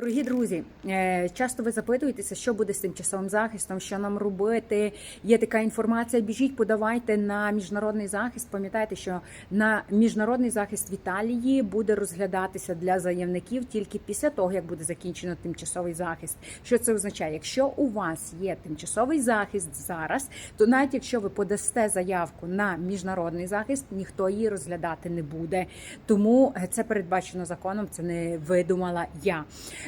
Дорогі друзі, е, часто ви запитуєтеся, що буде з тимчасовим захистом, що нам робити. Є така інформація. Біжіть, подавайте на міжнародний захист. Пам'ятайте, що на міжнародний захист в Італії буде розглядатися для заявників тільки після того, як буде закінчено тимчасовий захист. Що це означає? Якщо у вас є тимчасовий захист зараз, то навіть якщо ви подасте заявку на міжнародний захист, ніхто її розглядати не буде. Тому е, це передбачено законом. Це не видумала я.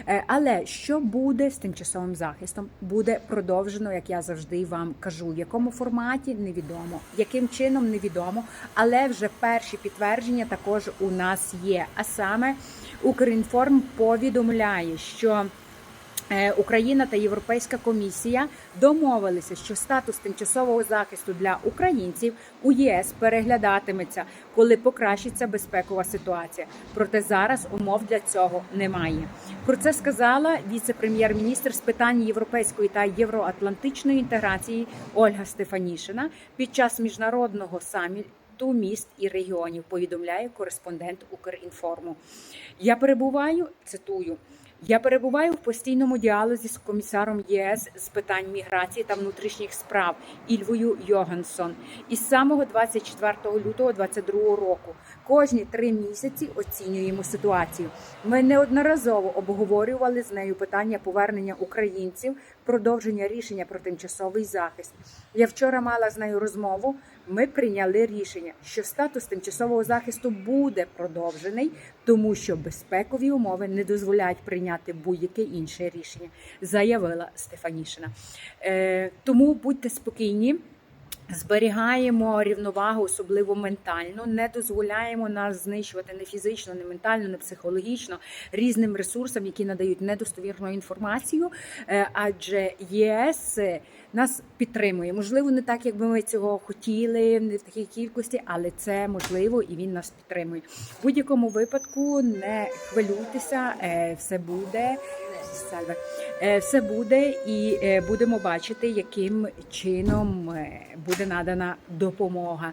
Е, Але що буде з тимчасовим захистом? Буде продовжено, як я завжди вам кажу. В якому форматі невідомо, яким чином невідомо, але вже перші підтвердження також у нас є. А саме Укрінформ повідомляє, що Україна та Європейська комісія домовилися, що статус тимчасового захисту для українців у ЄС переглядатиметься, коли покращиться безпекова ситуація. Проте зараз умов для цього немає. Про це сказала віце-прем'єр-міністр з питань європейської та євроатлантичної інтеграції Ольга Стефанішина під час міжнародного саміту міст і регіонів. Повідомляє кореспондент Укрінформу. Я перебуваю, цитую. Я перебуваю в постійному діалозі з комісаром ЄС з питань міграції та внутрішніх справ Ільвою Йогансон із самого 24 лютого 2022 року. Кожні три місяці оцінюємо ситуацію. Ми неодноразово обговорювали з нею питання повернення українців, продовження рішення про тимчасовий захист. Я вчора мала з нею розмову. Ми прийняли рішення, що статус тимчасового захисту буде продовжений, тому що безпекові умови не дозволяють прийняти будь-яке інше рішення, заявила Стефанішина. Е, тому будьте спокійні. Зберігаємо рівновагу, особливо ментально, не дозволяємо нас знищувати не фізично, не ментально, не психологічно різним ресурсам, які надають недостовірну інформацію. Е, Адже ЄС нас підтримує. Можливо, не так, як би ми цього хотіли, не в такій кількості, але це можливо і він нас підтримує. В будь-якому випадку не хвилюйтеся, е, все буде. Е, Все буде, і е, будемо бачити, яким чином буде надана допомога.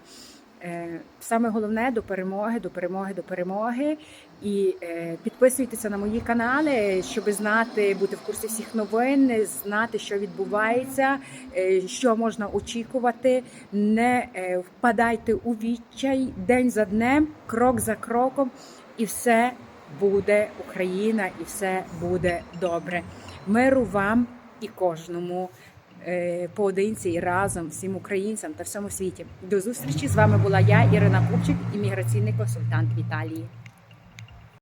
Е, Саме головне до перемоги, до перемоги, до перемоги. І е, підписуйтеся на мої канали, щоб знати, бути в курсі всіх новин, знати, що відбувається, е, що можна очікувати. Не впадайте у відчай день за днем, крок за кроком, і все буде Україна, і все буде добре. Миру вам і кожному поодинці і разом, всім українцям та всьому світі. До зустрічі з вами була я, Ірина Купчик, імміграційний консультант в Італії.